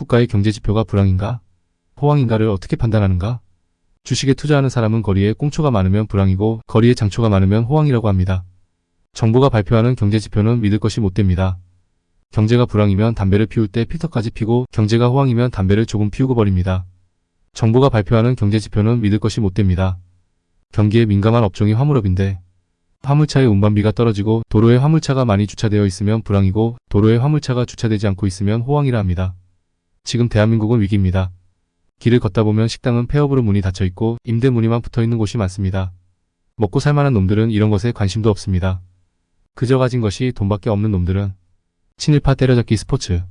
국가의 경제 지표가 불황인가? 호황인가를 어떻게 판단하는가? 주식에 투자하는 사람은 거리에 꽁초가 많으면 불황이고 거리에 장초가 많으면 호황이라고 합니다. 정부가 발표하는 경제 지표는 믿을 것이 못 됩니다. 경제가 불황이면 담배를 피울 때 필터까지 피고 경제가 호황이면 담배를 조금 피우고 버립니다. 정부가 발표하는 경제 지표는 믿을 것이 못 됩니다. 경기에 민감한 업종이 화물업인데 화물차의 운반비가 떨어지고 도로에 화물차가 많이 주차되어 있으면 불황이고 도로에 화물차가 주차되지 않고 있으면 호황이라 합니다. 지금 대한민국은 위기입니다. 길을 걷다 보면 식당은 폐업으로 문이 닫혀 있고 임대 문이만 붙어 있는 곳이 많습니다. 먹고 살만한 놈들은 이런 것에 관심도 없습니다. 그저 가진 것이 돈밖에 없는 놈들은 친일파 때려잡기 스포츠,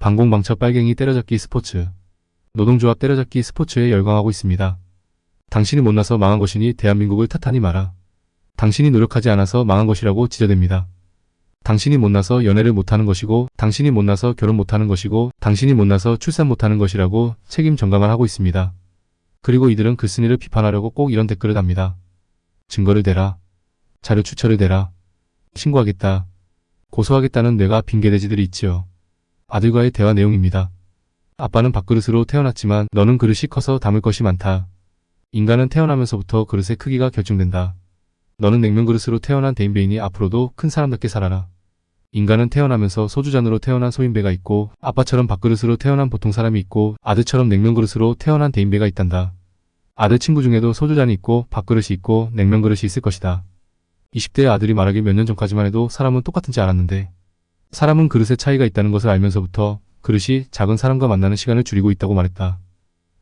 방공방처 빨갱이 때려잡기 스포츠, 노동조합 때려잡기 스포츠에 열광하고 있습니다. 당신이 못나서 망한 것이니 대한민국을 탓하니 마라. 당신이 노력하지 않아서 망한 것이라고 지적됩니다. 당신이 못나서 연애를 못하는 것이고, 당신이 못나서 결혼 못하는 것이고, 당신이 못나서 출산 못하는 것이라고 책임 전가만 하고 있습니다. 그리고 이들은 글쓴이를 비판하려고 꼭 이런 댓글을 답니다. 증거를 대라. 자료 추처를 대라. 신고하겠다. 고소하겠다는 뇌가 빙계돼지들이 있지요. 아들과의 대화 내용입니다. 아빠는 밥그릇으로 태어났지만 너는 그릇이 커서 담을 것이 많다. 인간은 태어나면서부터 그릇의 크기가 결정된다. 너는 냉면 그릇으로 태어난 대인배이니 앞으로도 큰 사람답게 살아라. 인간은 태어나면서 소주잔으로 태어난 소인배가 있고 아빠처럼 밥그릇으로 태어난 보통 사람이 있고 아들처럼 냉면 그릇으로 태어난 대인배가 있단다. 아들 친구 중에도 소주잔이 있고 밥그릇이 있고 냉면 그릇이 있을 것이다. 20대의 아들이 말하길 몇년 전까지만 해도 사람은 똑같은지 알았는데 사람은 그릇의 차이가 있다는 것을 알면서부터 그릇이 작은 사람과 만나는 시간을 줄이고 있다고 말했다.